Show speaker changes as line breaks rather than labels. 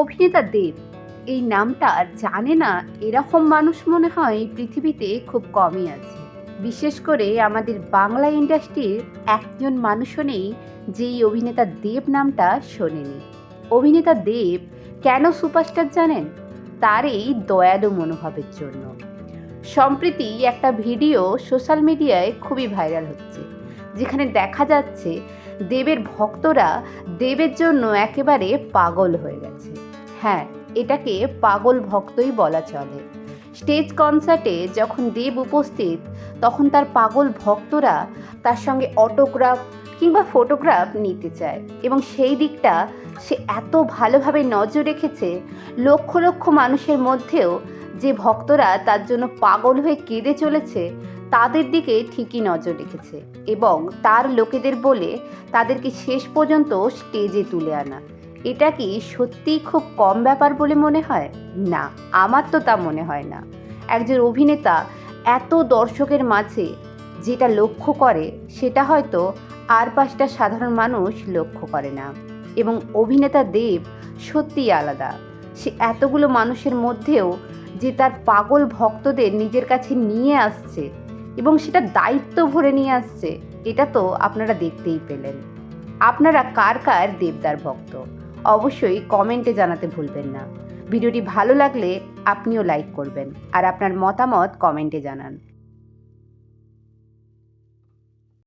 অভিনেতা দেব, এই নামটা জানে না এরকম মানুষ মনে হয় পৃথিবীতে খুব কমই আছে। বিশেষ করে আমাদের বাংলা ইন্ডাস্ট্রির একজন মানুষও নেই যে এই অভিনেতা দেব নামটা শোনেনি। অভিনেতা দেব কেন সুপারস্টার জানেন? তার এই দয়ালু মনোভাবের জন্য। সম্প্রতি একটা ভিডিও সোশ্যাল মিডিয়ায় খুবই ভাইরাল হচ্ছে, যেখানে দেখা যাচ্ছে দেবের ভক্তরা দেবের জন্য একেবারে পাগল হয়ে গেছে। হ্যাঁ এটাকে পাগল ভক্তই বলা চলে। স্টেজ কনসার্টে যখন দেব উপস্থিত, তখন তার পাগল ভক্তরা তার সঙ্গে অটোগ্রাফ কিংবা ফটোগ্রাফ নিতে চায় এবং সেই দিকটা সে এত ভালোভাবে নজর রেখেছে, লক্ষ লক্ষ মানুষের মধ্যেও যে ভক্তরা তার জন্য পাগল হয়ে কেঁদে চলেছে, তাদের দিকে ঠিকই নজর রেখেছে এবং তার লোকেদের বলে তাদেরকে শেষ পর্যন্ত স্টেজে তুলে আনা। এটা কি সত্যিই খুব কম ব্যাপার বলে মনে হয়? না, আমার তো তা মনে হয় না। একজন অভিনেতা এত দর্শকের মাঝে যেটা লক্ষ্য করে, সেটা হয়তো আর পাঁচটা সাধারণ মানুষ লক্ষ্য করে না। এবং অভিনেতা দেব সত্যিই আলাদা। সে এতগুলো মানুষের মধ্যেও যে তার পাগল ভক্তদের নিজের কাছে নিয়ে আসছে এবং সেটা দায়িত্ব ভরে নিয়ে আসছে, এটা তো আপনারা দেখতেই পেলেন। আপনারা কার কার দেবদার ভক্ত? অবশ্যই কমেন্টে জানাতে ভুলবেন না। ভিডিওটি ভালো লাগলে আপনিও লাইক করবেন। আর আপনার মতামত কমেন্টে জানান।